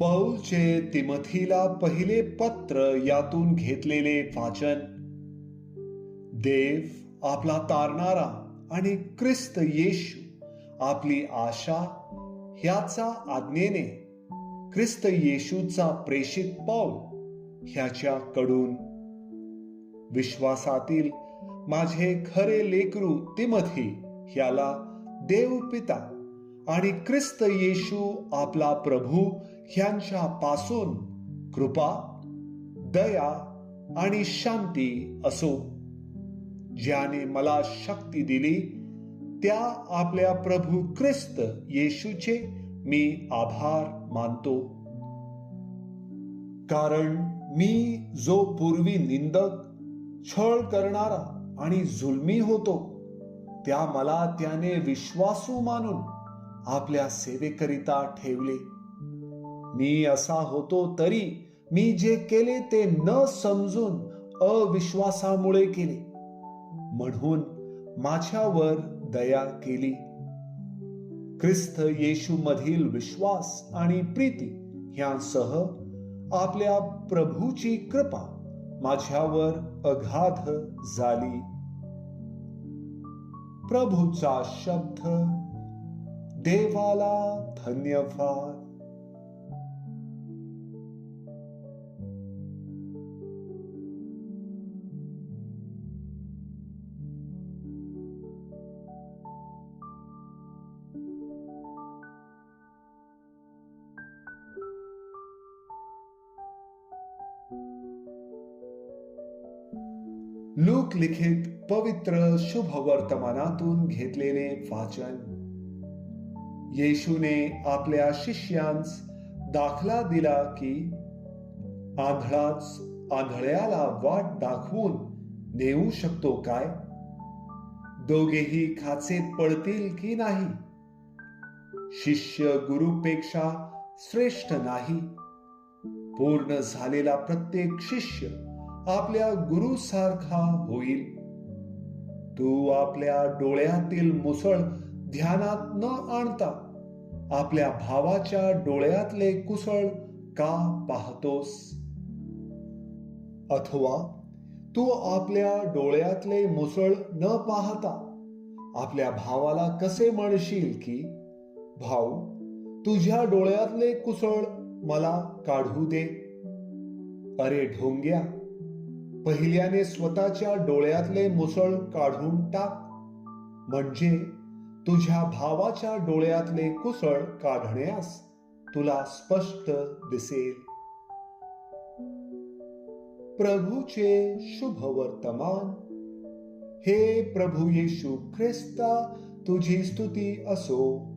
पौलचे तिमथीला पहिले पत्र यातून घेतलेले वाचन. देव आपला तारणारा आणि ख्रिस्त येशू आपली आशा ह्याचा आज्ञेने ख्रिस्त येशूचा प्रेषित पाऊल ह्याच्याकडून. विश्वासातील माझे खरे लेकरू तिमथी ह्याला देव पिता आणि ख्रिस्त येशू आपला प्रभू ह्यांच्या पासून कृपा दया आणि शांती असो. ज्याने मला शक्ती दिली त्या आपल्या प्रभू ख्रिस्त येशूचे मी आभार मानतो. कारण मी जो पूर्वी निंदक छळ करणारा आणि जुलमी होतो त्या मला त्याने विश्वासू मानून आपल्या सेवेकरिता ठेवले. मी असा होतो तरी मी जे केले ते न समजून अविश्वासामुळे केले. म्हणून माझ्यावर दया केली. ख्रिस्त येशू मधील विश्वास आणि प्रीती ह्यांसह आपल्या प्रभूची कृपा माझ्यावर अगाध झाली. प्रभूचा शब्द देवाला धन्यवाद. लोक लिखित पवित्र शुभ वर्तमानातून घेतलेले वाचन. येशूने आपल्या शिष्यांस दाखला दिला की आंधळाच आंधळ्याला वाट दाखवून नेऊ शकतो काय? दोघेही खाचेत पडतील की नाही? शिष्य गुरुपेक्षा श्रेष्ठ नाही. पूर्ण झालेला प्रत्येक शिष्य आपल्या गुरुसारखा होईल. तू आपल्या डोळ्यातील मुसळ ध्यानात न आणता आपल्या भावाच्या डोळ्यातले कुसळ का पाहतोस? अथवा तू आपल्या डोळ्यातले मुसळ न पाहता आपल्या भावाला कसे म्हणशील की भाऊ तुझ्या डोळ्यातले कुसळ मला काढू दे. अरे ढोंग्या पहिल्याने स्वतःच्या डोळ्यातले मुसळ काढून टाक. म्हणजे तुझ्या भावाच्या डोळ्यातले कुसळ काढण्यास तुला स्पष्ट दिसेल. प्रभूचे शुभ वर्तमान हे प्रभू येशू ख्रिस्ता तुझी स्तुती असो.